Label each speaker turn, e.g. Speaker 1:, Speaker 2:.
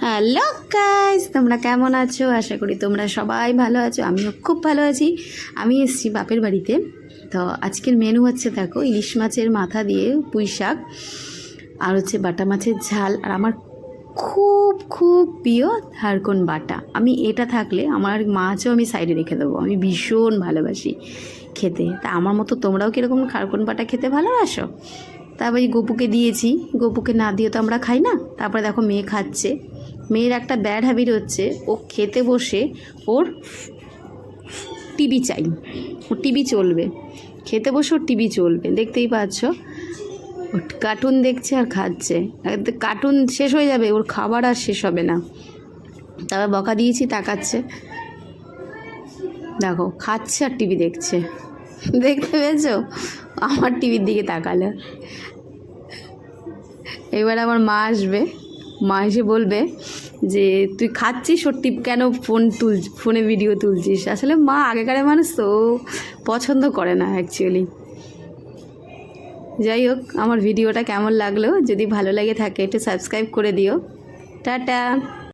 Speaker 1: Hello guys, তোমরা কেমন আছো? আশা করি তোমরা সবাই ভালো আছো, আমিও খুব ভালো আছি। আমি এসেছি বাপের বাড়িতে। তো আজকের মেনু হচ্ছে দেখো, ইলিশ মাছের মাথা দিয়ে পুঁই শাক আর হচ্ছে বাটা মাছের ঝাল। আর আমার খুব খুব প্রিয় ঝাড়খন বাটা। আমি এটা থাকলে আমার মাছও আমি সাইডে রেখে দেবো। আমি ভীষণ ভালোবাসি খেতে। তা আমার মতো তোমরাও কীরকম খারকন বাটা খেতে ভালোবাসো? তারপর গপুকে দিয়েছি। গপুকে না দিয়ে তো আমরা খাই না। তারপরে দেখো মেয়ে খাচ্ছে। মেয়ের একটা ব্যাড হ্যাবিট হচ্ছে, ও খেতে বসে ওর টিভি চাই, ওর টিভি চলবে। খেতে বসে ওর টিভি চলবে, দেখতেই পাচ্ছ? কার্টুন দেখছে আর খাচ্ছে। কার্টুন শেষ হয়ে যাবে, ওর খাবার আর শেষ হবে না। তারপর বকা দিয়েছি, তাকাচ্ছে। দেখো, খাচ্ছে আর টিভি দেখছে। দেখতে পেয়েছ? আমার টিভির দিকে তাকালে। এবার আমার মা আসবে। মা এসে বলবে যে, তুই খাচ্ছিস ওর টিপ কেন ফোন তুল ফোনে ভিডিও তুলছিস? আসলে মা আগেকারের মানুষ তো পছন্দ করে না অ্যাকচুয়ালি যাই হোক, আমার ভিডিওটা কেমন লাগল? যদি ভালো লাগে থাকে, একটু সাবস্ক্রাইব করে দিও। টাটা!